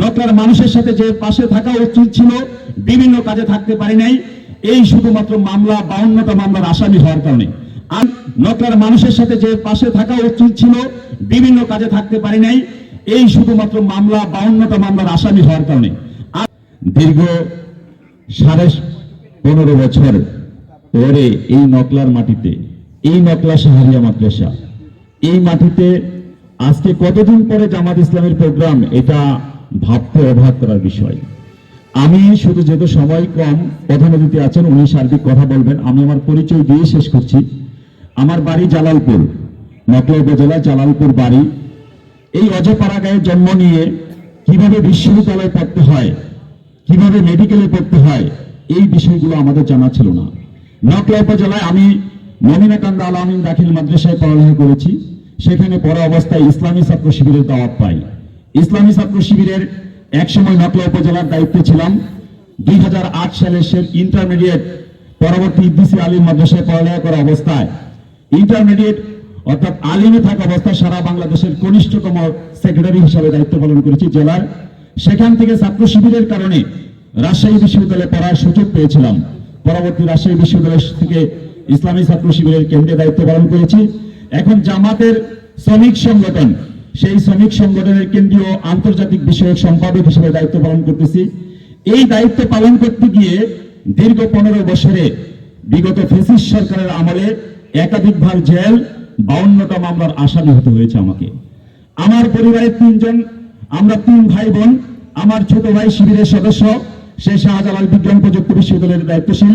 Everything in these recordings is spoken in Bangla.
নকলার মানুষের সাথে যে পাশে থাকা উচিত ছিল, বিভিন্ন কাজে থাকতে পারি নাই। এই শুধুমাত্র মামলা, বাউন্নটা মামলার আসামি হওয়ার কারণে। আর নকলার মানুষের সাথে যে পাশে থাকা উচিত ছিল, বিভিন্ন কাজে থাকতে পারি নাই। এই শুধুমাত্র মামলা, বাউন্নটা মামলার আসামি হওয়ার কারণে। আর দীর্ঘ সাড়ে পনেরো বছর পরে এই নকলার মাটিতে, এই নকলা শাহরিয়া মাদ্রাসা, এই মাটিতে আজকে কতদিন পরে জামাত ইসলামের প্রোগ্রাম, এটা ভাবতে অবাক করার বিষয়। আমি শুধু যেহেতু সময় কম, প্রধান অতিথি আছেন, উনি সার্বিক কথা বলবেন। আমি আমার পরিচয় দিয়ে শেষ করছি। আমার বাড়ি জালালপুর নকলা উপজেলা জালালপুর বাড়ি। এই অজপাড়া গায়ে জন্ম নিয়ে কীভাবে বিশ্ববিদ্যালয়ে পড়তে হয়, কীভাবে মেডিকেলে পড়তে হয়, এই বিষয়গুলো আমাদের জানা ছিল না। নকলা উপজেলায় আমি মমিনাকান্দা আলামিন দাখিল মাদ্রাসায় পড়ালেখা করেছি। সেখানে পড়া অবস্থায় ইসলামী ছাত্র শিবিরের দাওয়াত পাই। ইসলামী ছাত্র শিবিরের একসময় নকলা উপজেলার দায়িত্বে ছিলাম। দুই সালে সে ইন্টারমিডিয়েট পরবর্তী ইদ্দিসি আলিম মাদ্রাসায় পড়ালেখা করা অবস্থায়। ইন্টারমিডিয়েট অর্থাৎ আলিমে থাকা অবস্থায় সারা বাংলাদেশের কনিষ্ঠতম সেক্রেটারি হিসাবে দায়িত্ব পালন করেছি জেলার। সেখান থেকে ছাত্র শিবিরের কারণে রাজশাহী বিশ্ববিদ্যালয়ে পড়ার সুযোগ পেয়েছিলাম। পরবর্তী রাজশাহী বিশ্ববিদ্যালয় থেকে ইসলামী ছাত্র শিবিরের কেন্দ্রে দায়িত্ব পালন করেছি। এখন জামাতের শ্রমিক সংগঠন সেই শ্রমিক সংগঠনের কেন্দ্রীয় আন্তর্জাতিক বিষয়ক সম্পাদক হিসেবে দায়িত্ব পালন করতেছি। এই দায়িত্ব পালন করতে গিয়ে দীর্ঘ পনেরো বছরে বিগত ফেসিস সরকারের আমলে একাধিকবার জেল বাউন্নটা মামলার আসামি হতে হয়েছে আমাকে। আমার পরিবারের তিনজন, আমরা তিন ভাই বোন আমার ছোট ভাই শিবিরের সদস্য, সে শাহজালাল বিজ্ঞান প্রযুক্তি বিশ্ববিদ্যালয়ের দায়িত্বশীল,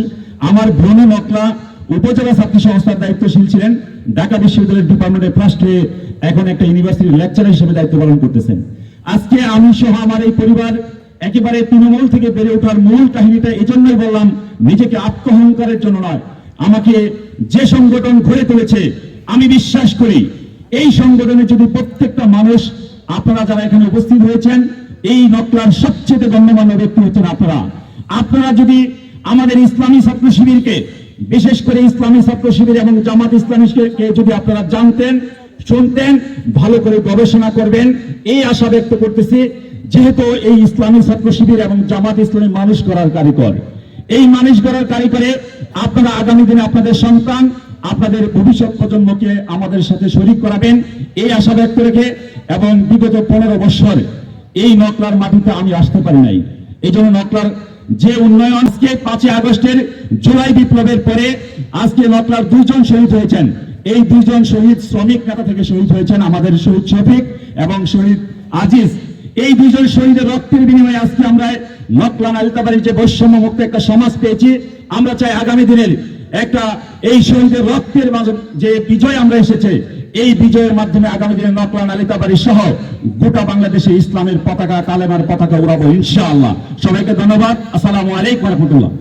আমার বোন মকলা উপজেলা ছাত্র সংস্থার দায়িত্বশীল ছিলেন, ঢাকা বিশ্ববিদ্যালয়ের ডিপার্টমেন্টের ফার্স্ট হয়ে এখন একটা ইউনিভার্সিটির লেকচারার হিসেবে দায়িত্ব পালন করতেছেন। আজকে আমি সহ আমার এই পরিবার একেবারে তৃণমূল থেকে বেড়ে ওঠার মূল কাহিনীটা এজন্যই বললাম, নিজেকে আত্মহংকারের জন্য নয়। আমাকে যে সংগঠন গড়ে তুলেছে, আমি বিশ্বাস করি, এই সংগঠনে যদি প্রত্যেকটা মানুষ, আপনারা যারা এখানে উপস্থিত হয়েছেন, এই নকলার সবচেয়ে গণ্যমান্য ব্যক্তি হচ্ছেন আপনারা। আপনারা যদি আমাদের ইসলামী ছাত্র শিবিরকে, বিশেষ করে ইসলামী ছাত্র শিবির এবং জামাত ইসলামীকে যদি আপনারা জানতেন শুনতেন, ভালো করে গবেষণা করবেন। এই আশা ব্যক্ত করতেছি, যেহেতু এই ইসলামী ছাত্র শিবির এবং জামাত ইসলামী মানুষ করার কারিগর। এই মানুষ করার কারিগরে আপনারা আগামী দিনে আপনাদের সন্তান, আপনাদের ভবিষ্যৎ প্রজন্মকে আমাদের সাথে শরিক করাবেন। এই আশা ব্যক্ত রেখে এবং বিগত পনেরো বছর এই নকলার মাটিতে আমি আসতে পারি নাই। এই জন্য নকলার যে উন্নয়ন আজকে পাঁচই আগস্টের জুলাই বিপ্লবের পরে আজকে নকলার দুজন শহীদ হয়েছেন। এই দুইজন শহীদ শ্রমিক নেতা থেকে শহীদ হয়েছেন আমাদের শহীদ শফিক এবং শহীদ আজিজ। এই দুজন শহীদের রক্তের বিনিময়ে আজকে আমরা নকলা নালিতাবাড়ির যে বৈষম্য মুক্ত একটা সমাজ পেয়েছি, আমরা চাই আগামী দিনের একটা এই শহীদের রক্তের যে বিজয় আমরা এসেছে, এই বিজয়ের মাধ্যমে আগামী দিনে নকলান নালিতাবাড়ি সহ গোটা বাংলাদেশে ইসলামের পতাকা, কালেমার পতাকা উড়াবো ইনশাআল্লাহ। সবাইকে ধন্যবাদ। আসসালামু আলাইকুম রহমতুল্লাহ।